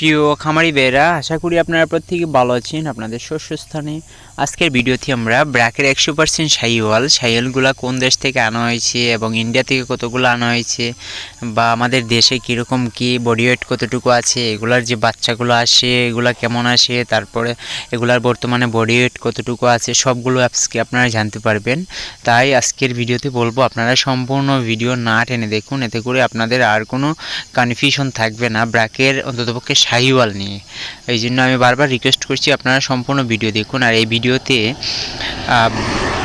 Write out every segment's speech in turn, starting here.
প্রিয় খামারি বেরা আশা করি আপনারা প্রত্যেকে ভালো আছেন, আপনাদের শস্য স্থানে। আজকের ভিডিওতে আমরা ব্র্যাকের একশো পার্সেন্ট সাইওয়াল সাইওয়ালগুলো কোন দেশ থেকে আনা হয়েছে এবং ইন্ডিয়া থেকে কতগুলো আনা হয়েছে বা আমাদের দেশে কীরকম কী বডি ওয়েট কতটুকু আছে, এগুলার যে বাচ্চাগুলো আসে, এগুলা কেমন আসে, তারপরে এগুলার বর্তমানে বডি ওয়েট কতটুকু আছে, সবগুলো আজকে আপনারা জানতে পারবেন। তাই আজকের ভিডিওতে বলব, আপনারা সম্পূর্ণ ভিডিও না টেনে দেখুন, এতে করে আপনাদের আর কোনো কনফিউশন থাকবে না। ব্র্যাকের অন্ততপক্ষে শাহিওয়াল নিয়ে। এই জন্য আমি বারবার রিকোয়েস্ট করছি আপনারা সম্পূর্ণ ভিডিও দেখুন। আর এই ভিডিওতে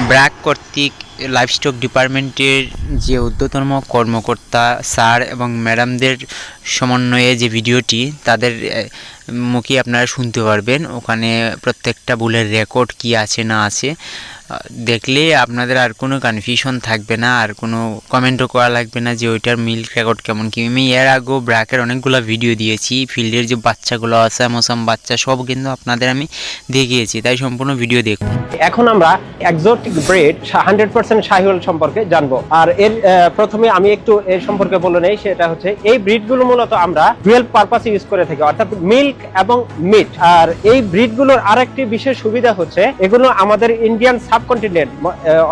ব্র্যাক কর্তৃক লাইভস্টক ডিপার্টমেন্টের যে ঊর্ধ্বতম কর্মকর্তা, স্যার এবং ম্যাডামদের সমন্বয়ে যে ভিডিওটি, তাদের মুখে আপনারা শুনতে পারবেন। ওখানে প্রত্যেকটা বুলের রেকর্ড কি আছে, না আছে। দেখলে আপনাদের আর কোনো কনফিউশন থাকবে না, আর কোনো কমেন্টও করা লাগবে না যে ওইটার মিল্ক রেকর্ড কেমন কি। আমি এর আগেও ব্র্যাকের অনেকগুলো ভিডিও দিয়েছি ফিল্ডের যে বাচ্চাগুলো আছে মৌসাম বাচ্চা, সব কিন্তু আপনাদের আমি দেখিয়েছি, তাই সম্পূর্ণ ভিডিও দেখুন। এখন আমরা exotic breed hundred percent Sahiwal সম্পর্কে জানব। আর এর প্রথমে আমি একটু এর সম্পর্কে বলে নেই, সেটা হচ্ছে এই ব্রিডগুলো মূলত আমরা ডুয়েল পারপাসে ইউজ করে থাকি, অর্থাৎ মিল্ক এবং মিট আর এই ব্রিডগুলোর আরেকটি বিশেষ সুবিধা হচ্ছে, এগুলো আমাদের ইন্ডিয়ান সাবকন্টিনেন্ট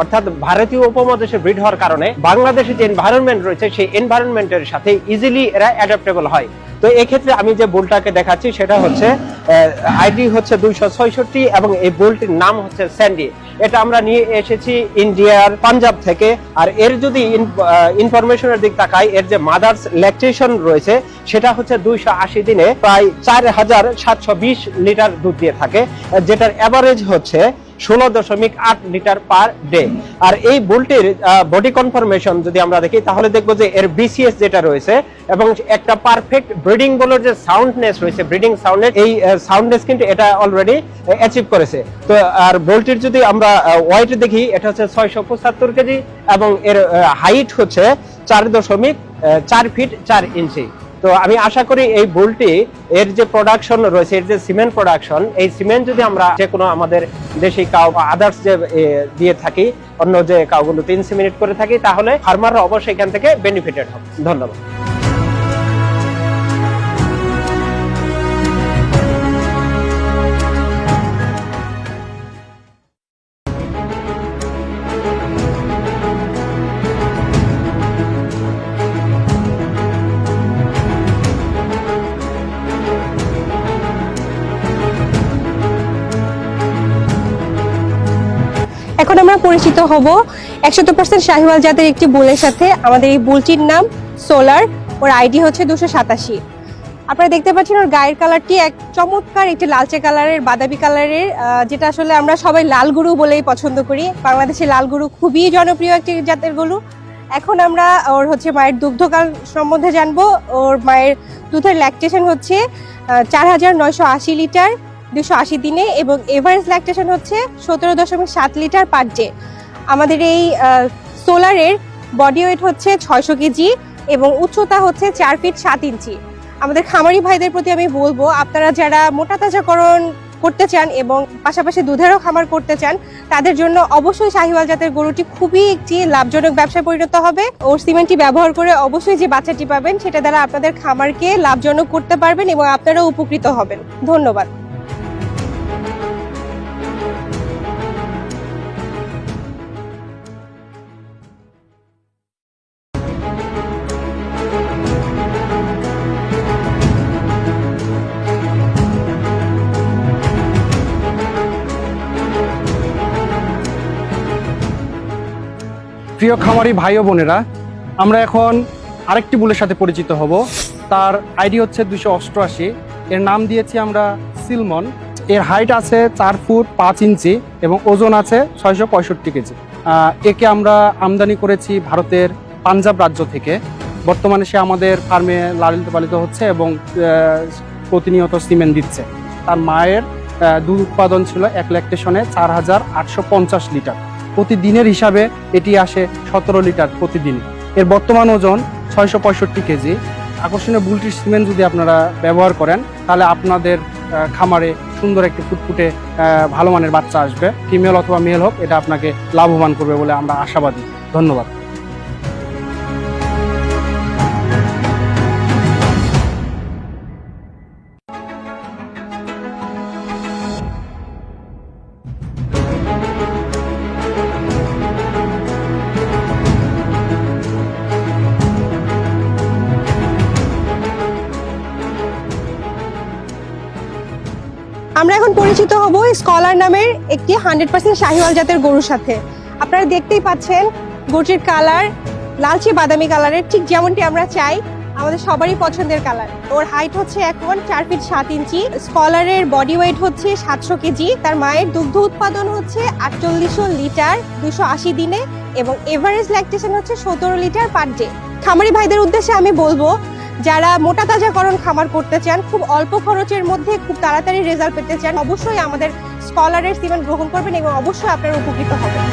অর্থাৎ ভারতীয় উপমহাদেশে ব্রিড হওয়ার কারণে বাংলাদেশে যে এনভায়রনমেন্ট রয়েছে, সেই এনভায়রনমেন্টের সাথে ইজিলি এরা অ্যাডাপ্টেবল হয়। তো এক্ষেত্রে আমি যে বুলটাকে দেখাচ্ছি, সেটা হচ্ছে আইডি হচ্ছে দুইশো ছয়ষট্টি এবং এই বুলটির নাম হচ্ছে স্যান্ডি এটা আমরা নিয়ে এসেছি ইন্ডিয়ার পাঞ্জাব থেকে, আর এর যদি ইনফরমেশনের দিক তাকাই, এর যে মাদার্স ল্যাকটেশন রয়েছে, সেটা হচ্ছে দুইশো আশি দিনে প্রায় চার হাজার সাতশো বিশ লিটার দুধ দিয়ে থাকে, যেটার অ্যাভারেজ হচ্ছে ষোলো দশমিক আট লিটার পার ডে। আর এই বুলটির বডি কনফার্মেশন যদি আমরা দেখি, তাহলে দেখব যে এর বিসিএস যেটা রয়েছে এবং একটা পারফেক্ট ব্রিডিং বলার যে সাউন্ডনেস রয়েছে ব্রিডিং সাউন্ডনেস এই সাউন্ডনেস কিন্তু এটা অলরেডি অ্যাচিভ করেছে। তো, আর বোল্টির যদি আমরা ওয়াইট দেখি, এটা হচ্ছে ছয়শো পঁচাত্তর কেজি এবং এর হাইট হচ্ছে চার দশমিক চার ফিট চার ইঞ্চি তো আমি আশা করি এই বুলটি এর যে প্রোডাকশন রয়েছে, এর যে সিমেন্ট প্রোডাকশন এই সিমেন্ট যদি আমরা যে কোনো আমাদের দেশি কাউ বা আদার্স যে দিয়ে থাকি, অন্য যে কাউগুলো তিন মিনিট করে থাকি, তাহলে ফার্মাররা অবশ্যই এখান থেকে বেনিফিটেড হবে। ধন্যবাদ। পরিচিত হব। একশত পার্সেন্ট শাহিওয়াল জাতের একটি বুলের সাথে আমাদের এই বুলটির নাম সোলার। ওর আইডি হচ্ছে দুশো সাতাশি। আপনারা দেখতে পাচ্ছেন ওর গায়ের কালারটি এক চমৎকার একটি লালচে কালারের, বাদামি কালারের যেটা আসলে আমরা সবাই লাল গরু বলেই পছন্দ করি। বাংলাদেশে লাল গরু খুবই জনপ্রিয় একটি জাতের গরু। এখন আমরা ওর হচ্ছে মায়ের দুগ্ধকাল সম্বন্ধে জানব। ওর মায়ের দুধের ল্যাকটেশন হচ্ছে চার হাজার নয়শো আশি লিটার। দুশো আশি দিনে এবং এভারেজ ল্যাকটেশন হচ্ছে সতেরো দশমিক সাত লিটার পার ডে আমাদের এই সোলারের বডি ওয়েট হচ্ছে ছয়শো কেজি এবং উচ্চতা হচ্ছে চার ফিট সাত ইঞ্চি। আমাদের খামারি ভাইদের প্রতি আমি বলব, আপনারা যারা মোটা তাজাকরণ করতে চান এবং পাশাপাশি দুধেরও খামার করতে চান, তাদের জন্য অবশ্যই শাহিওয়াল জাতের গরুটি খুবই একটি লাভজনক ব্যবসায় পরিণত হবে। ওর সিমেন্টটি ব্যবহার করে অবশ্যই যে বাচ্চাটি পাবেন, সেটা দ্বারা আপনাদের খামারকে লাভজনক করতে পারবেন এবং আপনারাও উপকৃত হবেন। ধন্যবাদ। প্রিয় খামারি ভাই ও বোনেরা, আমরা এখন আরেকটি বুলের সাথে পরিচিত হব। তার আইডি হচ্ছে দুশো অষ্টআশি। এর নাম দিয়েছি আমরা সিলমন। এর হাইট আছে চার ফুট পাঁচ ইঞ্চি এবং ওজন আছে ছয়শো পঁয়ষট্টি কেজি। একে আমরা আমদানি করেছি ভারতের পাঞ্জাব রাজ্য থেকে। বর্তমানে সে আমাদের ফার্মে লালিত পালিত হচ্ছে এবং প্রতিনিয়ত সিমেন্ট দিচ্ছে। তার মায়ের দুধ উৎপাদন ছিল এক ল্যাকটেশনে চার হাজার আটশো পঞ্চাশ লিটার। প্রতিদিনের হিসাবে এটি আসে সতেরো লিটার প্রতিদিন। এর বর্তমান ওজন ছয়শো পঁয়ষট্টি কেজি। আকর্ষণীয় বুলটির সিমেন্ট যদি আপনারা ব্যবহার করেন, তাহলে আপনাদের খামারে সুন্দর একটি ফুটফুটে ভালো মানের বাচ্চা আসবে। ফিমেল অথবা মেল হোক, এটা আপনাকে লাভবান করবে বলে আমরা আশাবাদী। ধন্যবাদ। আমরা এখন পরিচিত হব স্কলার নামের একটি হান্ড্রেড পার্সেন্ট শাহিওয়াল জাতের গরুর সাথে। আপনারা দেখতেই পাচ্ছেন গরুটির কালার লালচে বাদামি কালারের ঠিক যেমনটি আমরা চাই, আমাদের সবারই পছন্দের কালার ওর হাইট হচ্ছে এখন চার ফিট সাত ইঞ্চি। স্কলারের বডি ওয়েট হচ্ছে সাতশো কেজি। তার মায়ের দুগ্ধ উৎপাদন হচ্ছে আটচল্লিশশো লিটার দুশো আশি দিনে এবং এভারেজ ল্যাকটেশন হচ্ছে সতেরো লিটার পার ডে খামারি ভাইদের উদ্দেশ্যে আমি বলব যারা মোটা তাজাকরণ খামার করতে চান, খুব অল্প খরচের মধ্যে খুব তাড়াতাড়ি রেজাল্ট পেতে চান, অবশ্যই আমাদের স্কলারের সিমেন্ট গ্রহণ করবেন এবং অবশ্যই আপনারা উপকৃত হবেন।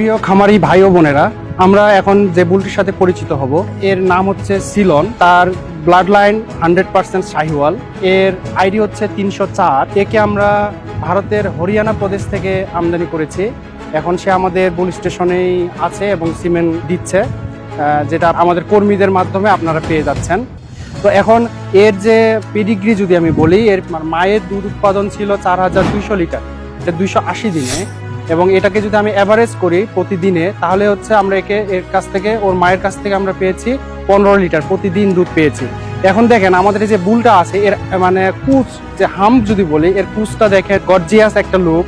প্রিয় খামারি ভাই ও বোনেরা, আমরা এখন যে বুলটির সাথে পরিচিত হব, এর নাম হচ্ছে সিলন। তার blood line hundred percent Sahiwal. এর আইডি হচ্ছে তিনশো চার। একে আমরা ভারতের হরিয়ানা প্রদেশ থেকে আমদানি করেছি। এখন সে আমাদের বুল স্টেশনেই আছে এবং সিমেন্ট দিচ্ছে যেটা আমাদের কর্মীদের মাধ্যমে আপনারা পেয়ে যাচ্ছেন। তো এখন এর যে পেডিগ্রি যদি আমি বলি, এর মায়ের দুধ উৎপাদন ছিল চার হাজার দুইশো লিটার। এটা দুইশো আশি দিনে এবং এটাকে যদি আমি অ্যাভারেজ করি প্রতিদিনে, তাহলে হচ্ছে আমরা একে এর কাছ থেকে, ওর মায়ের কাছ থেকে আমরা পেয়েছি পনেরো লিটার প্রতিদিন দুধ পেয়েছি। এখন দেখেন, আমাদের যে বুলটা আছে, এর মানে কুচ, যে হাম যদি বলি, এর কুচটা দেখেন গর্জিয়াস একটা লুক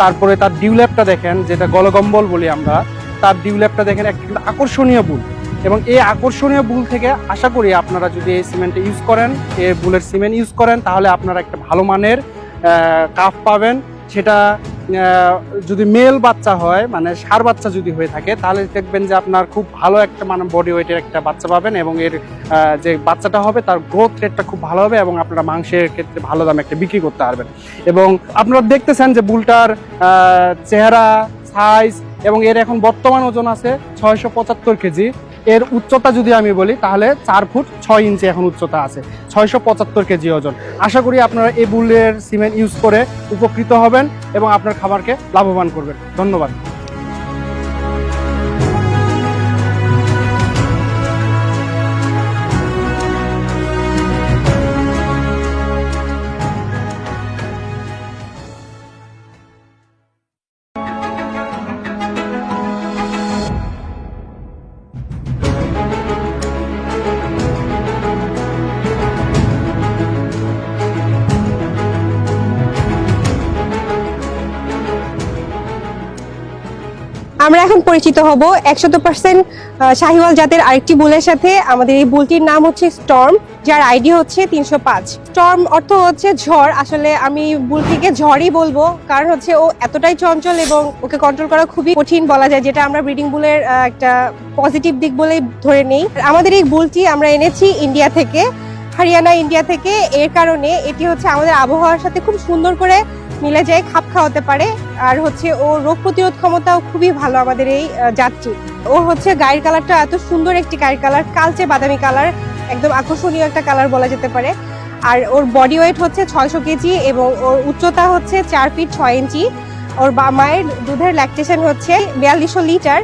তারপরে তার ডিউল্যাপটা দেখেন, যেটা গলগম্বল বলি আমরা, তার ডিউল্যাপটা দেখেন একটা কিন্তু আকর্ষণীয় বুল। এবং এই আকর্ষণীয় বুল থেকে আশা করি আপনারা যদি এই সিমেন্টটা ইউজ করেন, এই বুলের সিমেন্ট ইউজ করেন, তাহলে আপনারা একটা ভালো মানের কাফ পাবেন। সেটা যদি মেল বাচ্চা হয় মানে সার বাচ্চা যদি হয়ে থাকে, তাহলে দেখবেন যে আপনার খুব ভালো একটা মানে বডি ওয়েটের একটা বাচ্চা পাবেন এবং এর যে বাচ্চাটা হবে তার গ্রোথ রেটটা খুব ভালো হবে এবং আপনারা মাংসের ক্ষেত্রে ভালো দামে একটা বিক্রি করতে পারবেন। এবং আপনারা দেখতেছেন যে বুলটার চেহারা সাইজ এবং এর এখন বর্তমান ওজন আছে ছয়শো পঁচাত্তর কেজি। এর উচ্চতা যদি আমি বলি, তাহলে চার ফুট ছয় ইঞ্চি এখন উচ্চতা আছে, ছয়শো পঁচাত্তর কেজি ওজন। আশা করি আপনারা এই বুলের সিমেন্ট ইউজ করে উপকৃত হবেন এবং আপনার খাবারকে লাভবান করবেন। ধন্যবাদ। আমরা এখন পরিচিত হব একশত পার্সেন্ট শাহিওয়াল জাতের আরেকটি বুলের সাথে। আমাদের এই বুলটির নাম হচ্ছে স্টর্ম, যার আইডি হচ্ছে তিনশো পাঁচ। স্টর্ম অর্থ হচ্ছে ঝড়। আসলে আমি বুলটিকে ঝড়ই বলব, কারণ হচ্ছে ও এতটাই চঞ্চল এবং ওকে কন্ট্রোল করা খুবই কঠিন বলা যায়, যেটা আমরা ব্রিডিং বুলের একটা পজিটিভ দিক বলেই ধরে নেই। আমাদের এই বুলটি আমরা এনেছি ইন্ডিয়া থেকে, হরিয়ানা, ইন্ডিয়া থেকে। এর কারণে এটি হচ্ছে আমাদের আবহাওয়ার সাথে খুব সুন্দর করে মিলে যায় খাপ খাওয়াতে পারে। আর হচ্ছে ও রোগ প্রতিরোধ ক্ষমতাও খুবই ভালো আমাদের এই যাত্রী। ওর হচ্ছে গায়ের কালারটা এত সুন্দর একটি গায়ের কালার কালচে বাদামি কালার একদম আকর্ষণীয় একটা কালার বলা যেতে পারে। আর ওর বডি ওয়েট হচ্ছে ছয়শো কেজি এবং ওর উচ্চতা হচ্ছে চার ফিট ছয় ইঞ্চি। ওর বা, মায়ের দুধের ল্যাকটেশন হচ্ছে বিয়াল্লিশশো লিটার।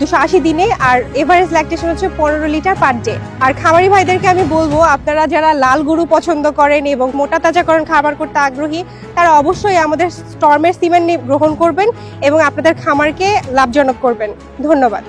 দুশো আশি দিনে, আর এভারেজ ল্যাকটেশন হচ্ছে পনেরো লিটার পার ডে আর খামারি ভাইদেরকে আমি বলব, আপনারা যারা লাল গরু পছন্দ করেন এবং মোটা তাজাকরণ খাবার করতে আগ্রহী, তারা অবশ্যই আমাদের স্টর্মের সিমেন্ট গ্রহণ করবেন এবং আপনাদের খামারকে লাভজনক করবেন। ধন্যবাদ।